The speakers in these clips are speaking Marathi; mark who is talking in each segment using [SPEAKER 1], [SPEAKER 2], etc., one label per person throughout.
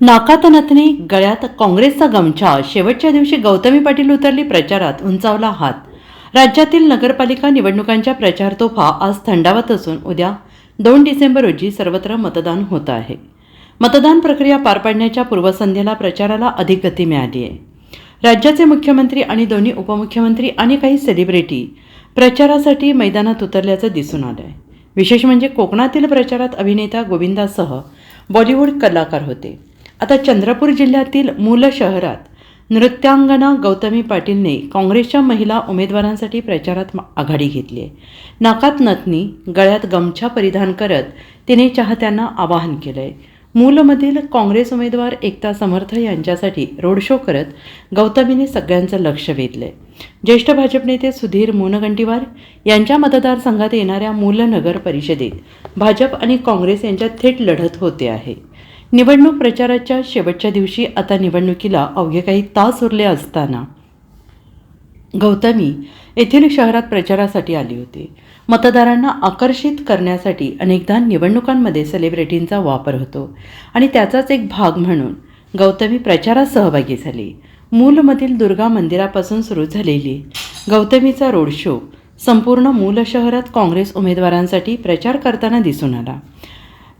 [SPEAKER 1] नाकातनथने गळ्यात काँग्रेसचा गमछा शेवटच्या दिवशी गौतमी पाटील उतरली प्रचारात उंचावला हात. राज्यातील नगरपालिका निवडणुकांच्या प्रचार तोफा आज थंडावत असून उद्या दोन डिसेंबर रोजी सर्वत्र मतदान होत आहे. मतदान प्रक्रिया पार पाडण्याच्या पूर्वसंध्येला प्रचाराला अधिक गती मिळाली आहे. राज्याचे मुख्यमंत्री आणि दोन्ही उपमुख्यमंत्री आणि काही सेलिब्रिटी प्रचारासाठी मैदानात उतरल्याचं दिसून आलं आहे विशेष म्हणजे कोकणातील प्रचारात अभिनेता गोविंदासह बॉलिवूड कलाकार होते. आता चंद्रपूर जिल्ह्यातील मूल शहरात नृत्यांगना गौतमी पाटीलने काँग्रेसच्या महिला उमेदवारांसाठी प्रचारात आघाडी घेतली आहे. नाकात नथनी गळ्यात गमछा परिधान करत तिने चाहत्यांना आवाहन केलं आहे मूलमधील काँग्रेस उमेदवार एकता समर्थ यांच्यासाठी रोड शो करत गौतमीने सगळ्यांचं लक्ष वेधलंय. ज्येष्ठ भाजप नेते सुधीर मुनगंटीवार यांच्या मतदारसंघात येणाऱ्या मूल नगर परिषदेत भाजप आणि काँग्रेस यांच्यात थेट लढत होते आहे. निवडणूक प्रचाराच्या शेवटच्या दिवशी आता निवडणुकीला अवघे काही तास उरले असताना गौतमी येथील शहरात प्रचारासाठी आली होती. मतदारांना आकर्षित करण्यासाठी अनेकदा निवडणुकांमध्ये सेलिब्रिटींचा वापर होतो आणि त्याचाच एक भाग म्हणून गौतमी प्रचारात सहभागी झाली. मूलमधील दुर्गा मंदिरापासून सुरू झालेली गौतमीचा रोड शो संपूर्ण मूल शहरात काँग्रेस उमेदवारांसाठी प्रचार करताना दिसून आला.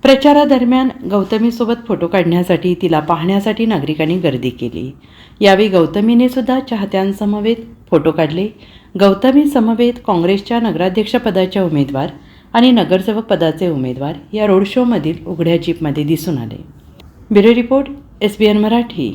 [SPEAKER 1] प्रचारादरम्यान गौतमीसोबत फोटो काढण्यासाठी तिला पाहण्यासाठी नागरिकांनी गर्दी केली. यावेळी गौतमीने सुद्धा चाहत्यांसमवेत फोटो काढले. गौतमी समवेत काँग्रेसच्या नगराध्यक्षपदाच्या उमेदवार आणि नगरसेवक पदाचे उमेदवार या रोड शोमधील उघड्या जीपमध्ये दिसून आले. Bureau report S B N Marathi.